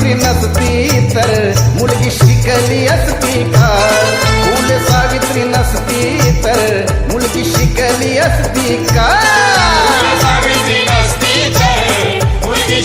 नोकरी नसती तर मुलगी शिकली असती का? फुले सावित्री नसती तर मुलगी शिकली असती का? सावित्री नसती तर मुलगी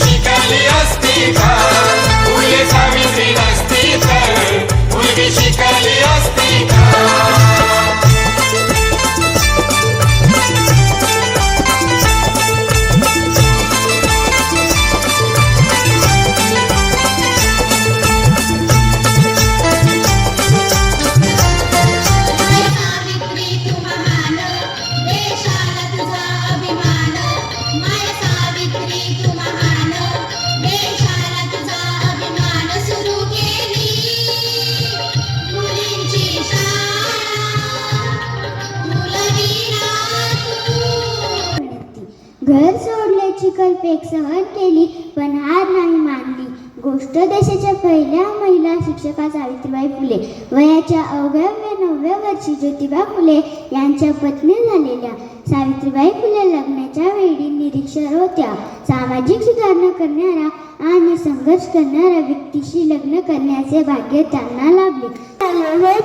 घर सोडल्याची कल्पेक सहन केली पण हार नाही मानली. गोष्ट देशाच्या पहिल्या महिला शिक्षका सावित्रीबाई फुले वयाच्या अवघ्याव्या नवव्या वर्षी ज्योतिबा फुले यांच्या पत्नी झालेल्या सावित्रीबाई फुले लग्नाच्या वेळी निरीक्षर होत्या. सामाजिक सुधारणा करणारा आणि संघर्ष करणाऱ्या व्यक्तीशी लग्न करण्याचे भाग्य त्यांना लाभले.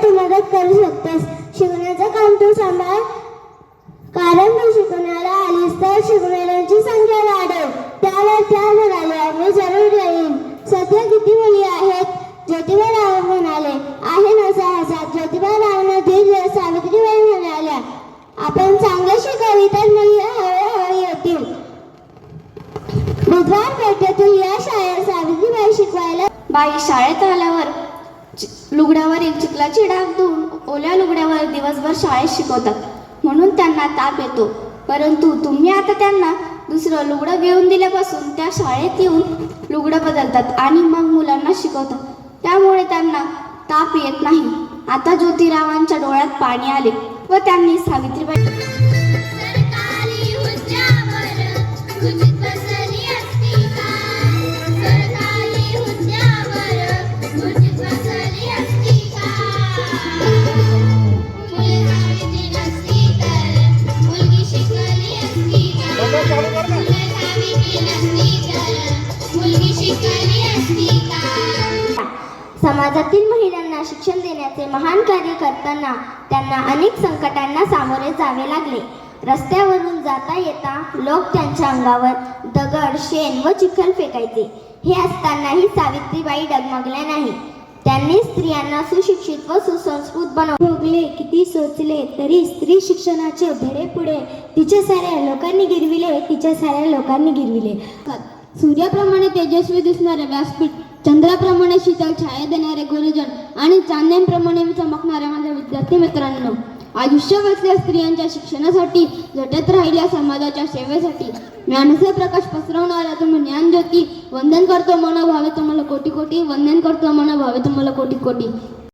तू मदत करू शकतेस. शिवण्याचं काम तू सांभाळ. कारण तू शिकवण्याला आलीस तर शिकणाऱ्यांची संख्या वाढव. त्याला त्या म्हणाल्या मी जरूर येईन. सध्या किती मुली आहेत? ज्योतिबा राव म्हणाले आहे ना सहा सात ज्योतिबा रावनं धीर सावित्रीबाई म्हणाल्या आपण चांगलं शिकावी तर मुली हळूहळू येतील. बुधवार पेठेतून या शाळेत सावित्रीबाई शिकवायला बाई शाळेत आल्यावर लुगड्यावर लुगड्यावरील चिखलाची डाग धुवून ओल्या लुगड्यावर दिवसभर शाळेत शिकवतात. म्हणून त्यांना ताप येतो. परंतु तुम्ही आता त्यांना दुसरं लुगडं घेऊन दिल्यापासून त्या शाळेत येऊन लुगडं बदलतात आणि मग मुलांना शिकवतात. त्यामुळे त्यांना ताप येत नाही. आता ज्योतिरावांच्या डोळ्यात पाणी आले व त्यांनी सावित्रीबाई समाजातील महिलांना शिक्षण देण्याचे महान कार्य करताना त्यांना अनेक संकटांना सामोरे जावे लागले. रस्त्यावरून जाता येता लोक त्यांच्या अंगावर दगड शेण व चिखल फेकायचे. हे असतानाही सावित्रीबाई डगमगल्या नाही त्यांनी स्त्रियांना सुशिक्षित व सुसंस्कृत बनव भोगले किती सोचले तरी स्त्री शिक्षणाचे धडे पुढे तिच्या साऱ्या लोकांनी गिरविले तिच्या साऱ्या लोकांनी गिरविले. सूर्याप्रमाणे तेजस्वी दिसणारे व्यासपीठ चंद्राप्रमाणे शीतल छाया देणारे गुरुजन आणि चांदण्यांप्रमाणे चमकणाऱ्या माझ्या विद्यार्थी मित्रांनो आयुष्य वाचल्या स्त्रियांच्या शिक्षणासाठी झटत राहिल्या समाजाच्या सेवेसाठी ज्ञानसे प्रकाश पसरवणाऱ्या तुम्ही ज्ञान ज्योती वंदन करतो मनोभावे तुम्हाला कोटी कोटी वंदन करतो मनोभावे तुम्हाला कोटी कोटी.